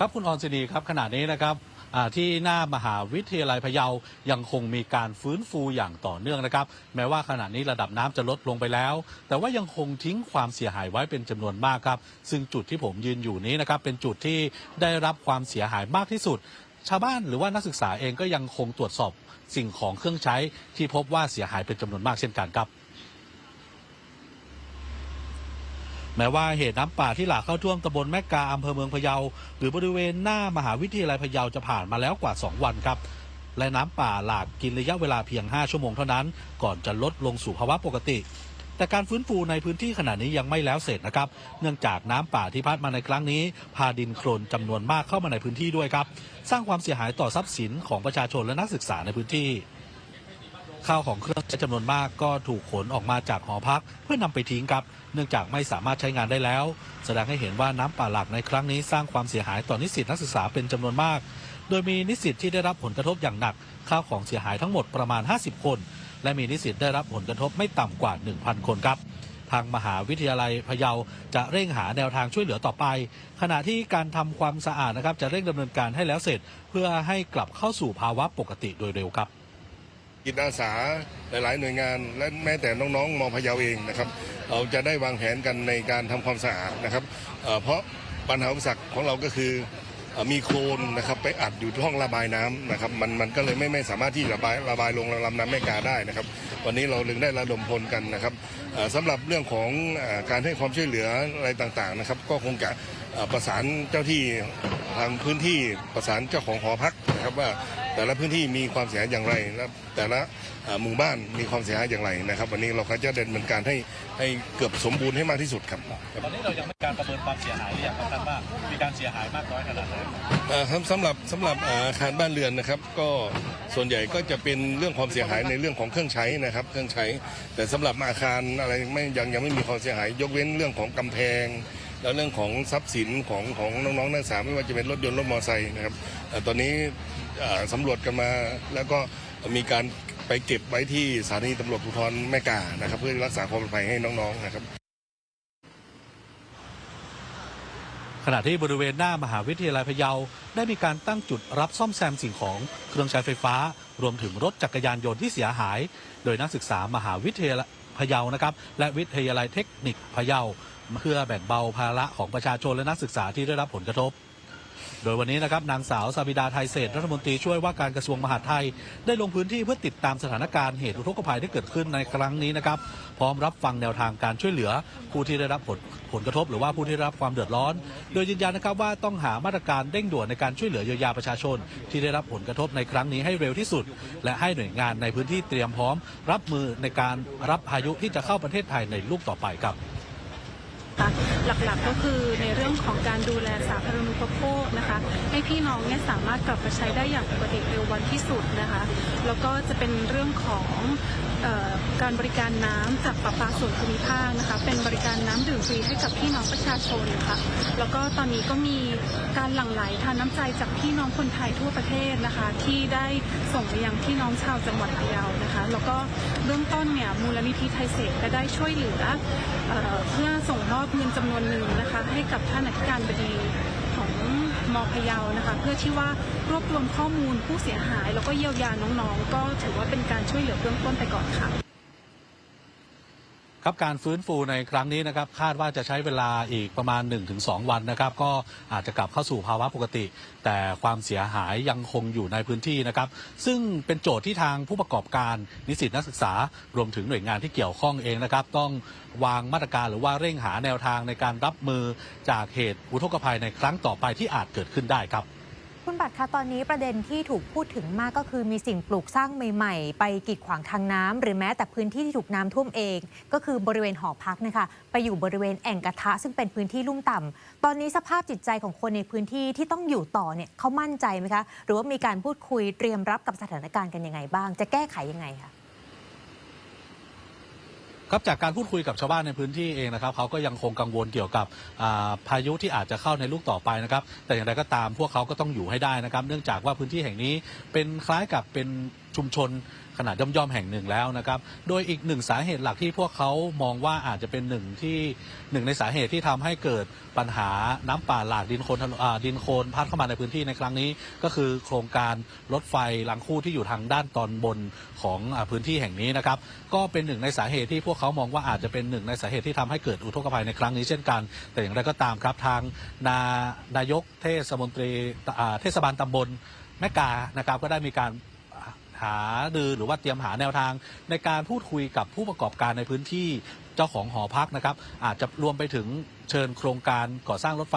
ครับคุณออนซินีครับขณะนี้นะครับที่หน้ามหาวิทยาลัยพะเยายังคงมีการฟื้นฟูอย่างต่อเนื่องนะครับ แม้ว่าขณะนี้ระดับน้ำจะลดลงไปแล้ว แต่ว่ายังคงทิ้งความเสียหายไว้เป็นจำนวนมากครับ ซึ่งจุดที่ผมยืนอยู่นี้นะครับ เป็นจุดที่ได้รับความเสียหายมากที่สุด ชาวบ้านหรือว่านักศึกษาเองก็ยังคงตรวจสอบสิ่งของเครื่องใช้ที่พบว่าเสียหายเป็นจำนวนมากเช่นกันครับ แม้ว่าเหตุน้ำป่าที่หลากเข้าท่วมตำบลแม่กาอำเภอเมืองพะเยา หรือบริเวณหน้ามหาวิทยาลัยพะเยาจะผ่านมาแล้วกว่า 2 วันครับ และน้ำป่าหลากกินระยะเวลาเพียง 5 ชั่วโมงเท่านั้น ก่อนจะลดลงสู่ภาวะปกติ แต่การฟื้นฟูในพื้นที่ขณะนี้ยังไม่แล้วเสร็จนะครับ เนื่องจากน้ำป่าที่พัดมาในครั้งนี้ พาดินโคลนจำนวนมากเข้ามาในพื้นที่ด้วยครับ สร้างความเสียหายต่อทรัพย์สินของประชาชนและนักศึกษาในพื้นที่ ข้าวของเครื่องใช้จำนวนมากก็ถูกขนออกมาจากหอพัก เพื่อนำไปทิ้งครับ เนื่องจากไม่สามารถใช้งานได้แล้ว แสดงให้เห็นว่าน้ำป่าหลากในครั้งนี้สร้างความเสียหายต่อนิสิตนักศึกษาเป็นจำนวนมาก โดยมีนิสิตที่ได้รับผลกระทบอย่างหนัก ข้าวของเสียหายทั้งหมดประมาณ 50 คน และมีนิสิตได้รับผลกระทบไม่ต่ำกว่า 1,000 คนครับทางมหาวิทยาลัยพะเยาจะเร่งหาแนวทางช่วยเหลือต่อไป ขณะที่การทำความสะอาดนะครับ จะเร่งดำเนินการให้แล้วเสร็จ เพื่อให้กลับเข้าสู่ภาวะปกติโดยเร็วครับ จิตอาสาหลาย ๆ หน่วยงาน และแม้แต่น้องๆมอพะเยาเองนะครับเราจะได้วางแผนกันในการทำความสะอาดนะครับเเพราะปัญหาอุปสรรคของเราก็คืออมีโคลนนะครับไปอัดอยู่ที่ห้องระบายน้ำนะครับมันมันก็เลยไม่ไม่สามารถที่ระบายระบายลงลำน้ำแม่กาได้นะครับ วันนี้เราลึงได้ระดมพลกันนะครับเอ่อสำหรับเรื่องของอการให้ความช่วยเหลืออะไรต่างๆนะครับ ก็คงจะประสานเจ้าที่ทางพื้นที่ประสานเจ้าของหอพักนะครับว่า แต่ละพื้นที่มีความเสียหายอย่างไรและแต่ละเอ่อหมู่บ้านมีความเสียหายอย่างไรนะครับ วันนี้เราก็จะเดินเหมือนการให้ให้เกือบสมบูรณ์ให้มากที่สุดครับตอนนี้เรายังไม่การประเมินความเสียหายหรือยังครับท่านว่ามีการเสียหายมากน้อยขนาดไหนเอ่อครับสำหรับสำหรับเอ่ออาคารบ้านเรือนนะครับ ก็ส่วนใหญ่ก็จะเป็นเรื่องความเสียหายในเรื่องของเครื่องใช้นะครับ เครื่องใช้ แต่สำหรับอาคารอะไรไม่ยังยังไม่มีความเสียหาย ยกเว้นเรื่องของกำแพง แล้วเรื่องของทรัพย์สินของของน้องๆนักศึกษาไม่ว่าจะเป็นรถยนต์รถมอเตอร์ไซค์นะครับตอนนี้สำรวจกันมาแล้วก็มีการไปเก็บไว้ที่สถานีตำรวจภูธรแม่กานะครับ เพื่อรักษาความปลอดภัยให้น้องๆนะครับขณะที่บริเวณหน้ามหาวิทยาลัยพะเยา ได้มีการตั้งจุดรับซ่อมแซมสิ่งของเครื่องใช้ไฟฟ้า รวมถึงรถจักรยานยนต์ที่เสียหาย โดยนักศึกษามหาวิทยาลัยพะเยานะครับ และวิทยาลัยเทคนิคพะเยา เพื่อแบ่งเบาภาระของประชาชนและนักศึกษาที่ได้รับผลกระทบ โดยวันนี้นะครับนางสาวสาบิดาไทยเศษรัฐมนตรีช่วยว่าการกระทรวงมหาดไทย ได้ลงพื้นที่เพื่อติดตามสถานการณ์เหตุอุทกภัยที่เกิดขึ้นในครั้งนี้นะครับพร้อมรับฟังแนวทางการช่วยเหลือผู้ที่ได้รับผลผลกระทบ หรือว่าผู้ที่ได้รับความเดือดร้อน โดยยืนยันนะครับว่าต้องหามาตรการเร่งด่วนในการช่วยเหลือเยียวยาประชาชน ที่ได้รับผลกระทบในครั้งนี้ให้เร็วที่สุด และให้หน่วยงานในพื้นที่เตรียมพร้อม รับมือในการรับพายุที่จะเข้าประเทศไทยในลูกต่อไปครับ ค่ะ หลักๆก็คือในเรื่องของการดูแลสาธารณูปโภคนะคะ ให้พี่น้องเนี่ยสามารถกลับมาใช้ได้อย่างปกติเร็ววันที่สุดนะคะ แล้วก็จะเป็นเรื่องของออการบริการน้ำจากประปาส่วนภูมิภาคนะคะ เป็นบริการน้ำดื่มฟรีให้กับพี่น้องประชาชนค่ะแล้วก็ตอนนี้ก็มีการหลั่งไหลทานน้ำใจจากพี่น้องคนไทยทั่วประเทศนะคะ ที่ได้ส่งไปยังพี่น้องชาวจังหวัดพะเยานะคะ แล้วก็เบื้องต้นเนี่ยมูลนิธิไทยเศษก็ได้ช่วยเหลือเออเพื่อส่งมอบเงินจำนวนนหนึ่งนะคะให้กับท่านอธิการบดีของมอพยาวนะคะ เพื่อที่ว่ารวบรวมข้อมูลผู้เสียหาย แล้วก็เยียวยาน้องๆ ก็ถือว่าเป็นการช่วยเหลือเบื้องต้นไปก่อนค่ะ ครับการฟื้นฟูในครั้งนี้นะครับคาดว่าจะใช้เวลาอีกประมาณ 1-2 วันนะครับ ก็อาจจะกลับเข้าสู่ภาวะปกติ แต่ความเสียหายยังคงอยู่ในพื้นที่นะครับ ซึ่งเป็นโจทย์ที่ทางผู้ประกอบการนิสิตนักศึกษารวมถึงหน่วยงานที่เกี่ยวข้องเองนะครับ ต้องวางมาตรการหรือว่าเร่งหาแนวทางในการรับมือจากเหตุอุทกภัยในครั้งต่อไปที่อาจเกิดขึ้นได้ครับ คุณบัตรคะตอนนี้ประเด็นที่ถูกพูดถึงมากก็คือมีสิ่งปลูกสร้างใหม่ ๆ ไปกีดขวางทางน้ำหรือแม้แต่พื้นที่ที่ถูกน้ำท่วมเอง ก็คือบริเวณหอพักนะคะไปอยู่บริเวณแอ่งกระทะ ซึ่งเป็นพื้นที่ลุ่มต่ำตอนนี้สภาพจิตใจของคนในพื้นที่ที่ต้องอยู่ต่อเนี่ยเขามั่นใจไหมคะ หรือว่ามีการพูดคุยเตรียมรับกับสถานการณ์กันยังไงบ้าง จะแก้ไขยังไงคะ ครับจากการพูดคุยกับชาวบ้านในพื้นที่เองนะครับเขาก็ยังคงกังวลเกี่ยวกับอ่าพายุที่อาจจะเข้าในลูกต่อไปนะครับ แต่อย่างไรก็ตามพวกเขาก็ต้องอยู่ให้ได้นะครับ เนื่องจากว่าพื้นที่แห่งนี้เป็นคล้ายกับเป็นชุมชน ขนาดย่อมๆแห่งหนึ่งแล้วนะครับ โดยอีกหนึ่งสาเหตุหลักที่พวกเขามองว่าอาจจะเป็นหนึ่งที่หนึ่งในสาเหตุที่ทำให้เกิดปัญหาน้ำป่าหลากดินโคลนดินโคลนพัดเข้ามาในพื้นที่ในครั้งนี้ ก็คือโครงการรถไฟรางคู่ที่อยู่ทางด้านตอนบนของอพื้นที่แห่งนี้นะครับ ก็เป็นหนึ่งในสาเหตุที่พวกเขามองว่าอาจจะเป็นหนึ่งในสาเหตุที่ทำให้เกิดอุทกภัยในครั้งนี้เช่นกัน แต่อย่างไรก็ตามครับทางนานายกเทศมนตรีเทศบาลตำบลแม่กานะครับก็ได้มีการ หารือหรือว่าเตรียมหาแนวทาง ในการพูดคุยกับผู้ประกอบการในพื้นที่ เจ้าของหอพักนะครับ อาจจะรวมไปถึงเชิญโครงการก่อสร้างรถไฟ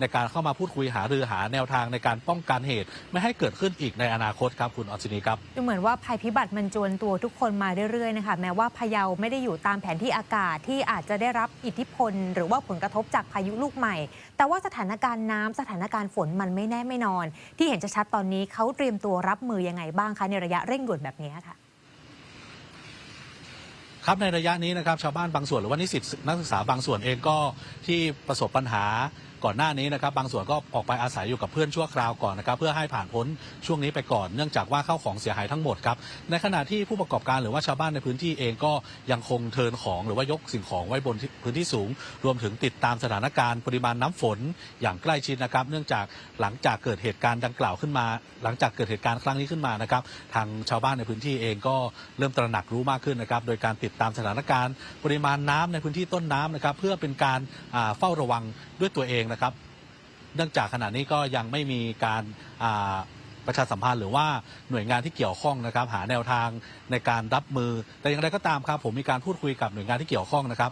ในการเข้ามาพูดคุยหารือหาแนวทางในการป้องกันเหตุ ไม่ให้เกิดขึ้นอีกในอนาคตครับคุณออสินีครับดูเหมือนว่าภัยพิบัติมันจวนตัวทุกคนมาเรื่อยๆนะคะแม้ว่าพะเยาไม่ได้อยู่ตามแผนที่อากาศที่อาจจะได้รับอิทธิพล หรือว่าผลกระทบจากพายุลูกใหม่ แต่ว่าสถานการณ์น้ำสถานการณ์ฝนมันไม่แน่ไม่นอน ที่เห็นชัดๆตอนนี้เขาเตรียมตัวรับมือยังไงบ้างคะในระยะเร่งด่วนแบบนี้ค่ะ ครับในระยะนี้นะครับชาวบ้านบางส่วนหรือว่านิสิตนักศึกษาบางส่วนเองก็ที่ประสบปัญหา ก่อนหน้านี้นะครับบางส่วนก็ออกไปอาศัยอยู่กับเพื่อนชั่วคราวก่อนนะครับเพื่อให้ผ่านพ้นช่วงนี้ไปก่อน เนื่องจากว่าเข้าของเสียหายทั้งหมดครับในขณะที่ผู้ประกอบการหรือว่าชาวบ้านในพื้นที่เองก็ยังคงเทินของหรือว่ายกสิ่งของไว้บนพื้นที่สูง รวมถึงติดตามสถานการณ์ปริมาณน้ำฝนอย่างใกล้ชิดนะครับ เนื่องจากหลังจากเกิดเหตุการณ์ดังกล่าวขึ้นมา หลังจากเกิดเหตุการณ์ครั้งนี้ขึ้นมานะครับ ทางชาวบ้านในพื้นที่เองก็เริ่มตระหนักรู้มากขึ้นนะครับ โดยการติดตามสถานการณ์ ปริมาณน้ำในพื้นที่ต้นน้ำนะครับ เพื่อเป็นการเฝ้าระวังด้วยตัวเองนะครับ เนื่องจากขณะนี้ก็ยังไม่มีการประชาสัมพันธ์หรือว่าหน่วยงานที่เกี่ยวข้องนะครับ หาแนวทางในการรับมือ แต่อย่างไรก็ตามครับ ผมมีการพูดคุยกับหน่วยงานที่เกี่ยวข้องนะครับ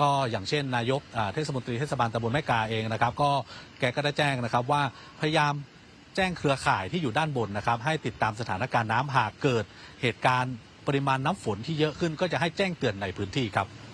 ก็อย่างเช่น นายกเทศมนตรีเทศบาลตำบลแม่กาเองนะครับ ก็แกก็ได้แจ้งนะครับว่าพยายามแจ้งเครือข่ายที่อยู่ด้านบนนะครับ ให้ติดตามสถานการณ์น้ำหากเกิดเหตุการณ์ปริมาณน้ำฝนที่เยอะขึ้นก็จะให้แจ้งเตือนในพื้นที่ครับ